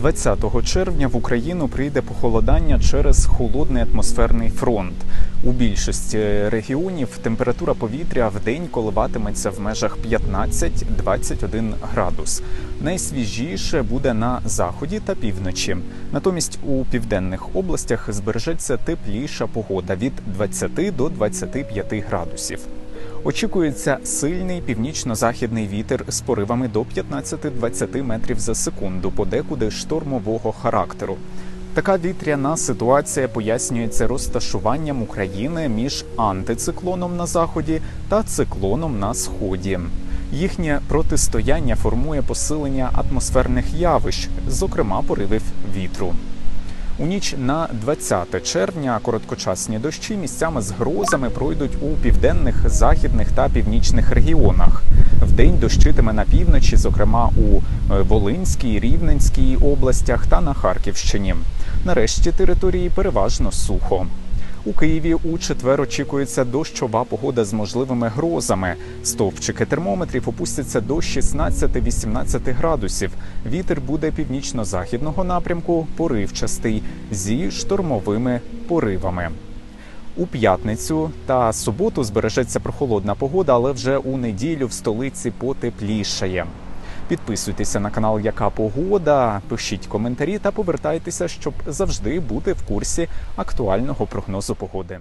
20 червня в Україну прийде похолодання через холодний атмосферний фронт. У більшості регіонів температура повітря в день коливатиметься в межах 15-21 градус. Найсвіжіше буде на заході та півночі. Натомість у південних областях збережеться тепліша погода від 20 до 25 градусів. Очікується сильний північно-західний вітер з поривами до 15-20 метрів за секунду, подекуди штормового характеру. Така вітряна ситуація пояснюється розташуванням України між антициклоном на заході та циклоном на сході. Їхнє протистояння формує посилення атмосферних явищ, зокрема поривів вітру. У ніч на 20 червня короткочасні дощі місцями з грозами пройдуть у південних, західних та північних регіонах. Вдень дощитиме на півночі, зокрема у е, Волинській, Рівненській областях та на Харківщині. Нарешті території переважно сухо. У Києві у четвер очікується дощова погода з можливими грозами. Стовпчики термометрів опустяться до 16-18 градусів. Вітер буде північно-західного напрямку, поривчастий зі штормовими поривами. У п'ятницю та суботу збережеться прохолодна погода, але вже у неділю в столиці потеплішає. Підписуйтеся на канал Яка Погода, пишіть коментарі та повертайтеся, щоб завжди бути в курсі актуального прогнозу погоди.